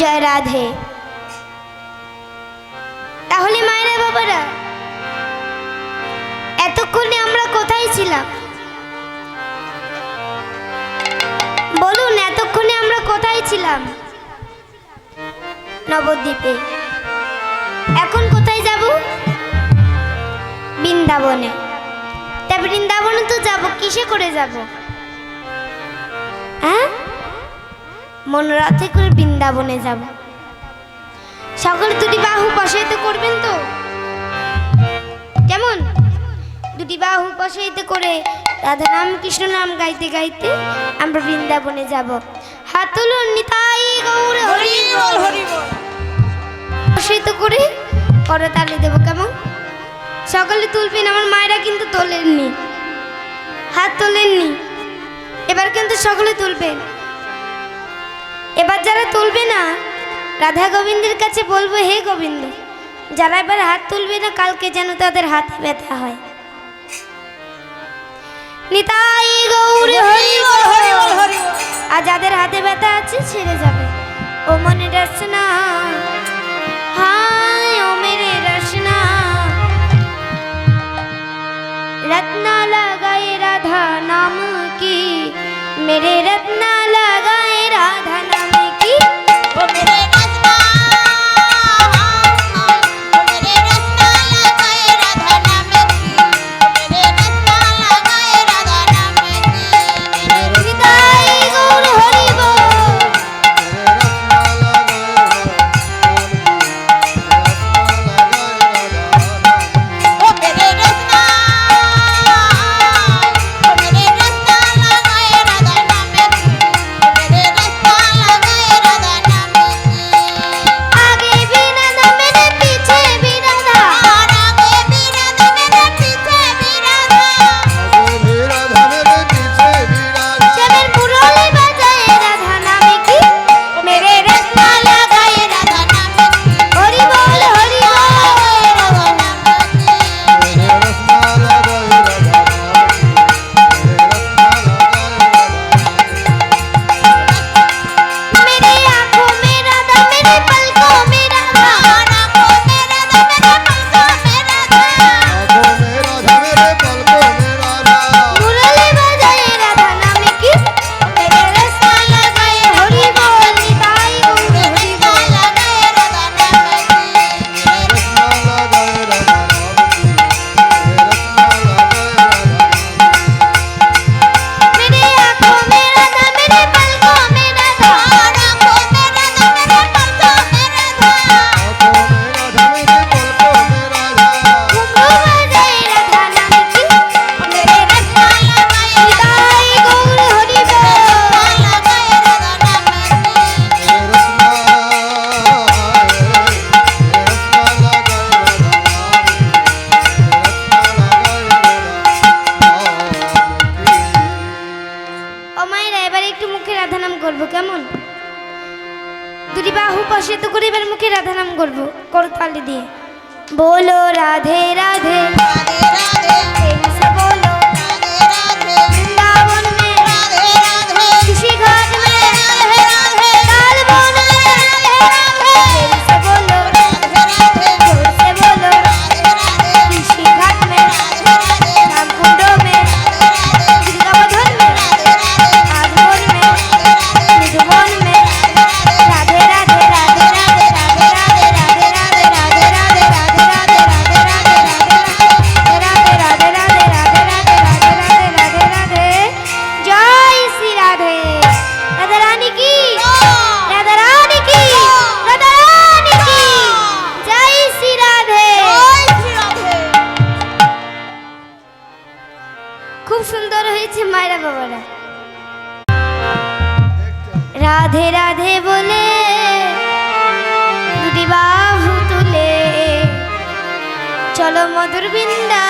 জয় রাধে। তাহলে মায়েরা বাবারা, এতক্ষণে আমরা কোথায় ছিলাম? বলুন, এতক্ষণে আমরা কোথায় ছিলাম? নবদ্বীপে। এখন কোথায় যাব? বৃন্দাবনে। তা বৃন্দাবনে তো যাব, কিসে করে যাব? হ্যাঁ? মনোরথে করে বৃন্দাবনে যাব। সকল দুটি বাহু প্রসারিত করবেন তো? কেমন? দুটি বাহু প্রসারিত করে রাধা রাম কৃষ্ণ নাম গাইতে গাইতে আমরা বৃন্দাবনে যাব। হাত তুলুন নিতাই গৌর হরি হরি প্রসারিত করে করতালি দেব, কেমন? সকলে তুলবেন, আমার মায়েরা কিন্তু তোলেননি। হাত তোলেননি। এবার কিন্তু সকলে তুলবেন। এবার যারা তুলবে না, রাধা গোবিন্দের কাছে বলব, হে গোবিন্দ, যারা এবার হাত তুলবে না, কালকে যেন তাদের হাতে ব্যথা হয়। নিতাই গৌর আর যাদের হাতে ব্যথা আছে, ছেড়ে যাবে। ও মনে উপাসিত গরিবের মুখে রাধা নাম করব করতালি দিয়ে। বলো রাধে। রাধে রাধে। চলো মধুর বৃন্দা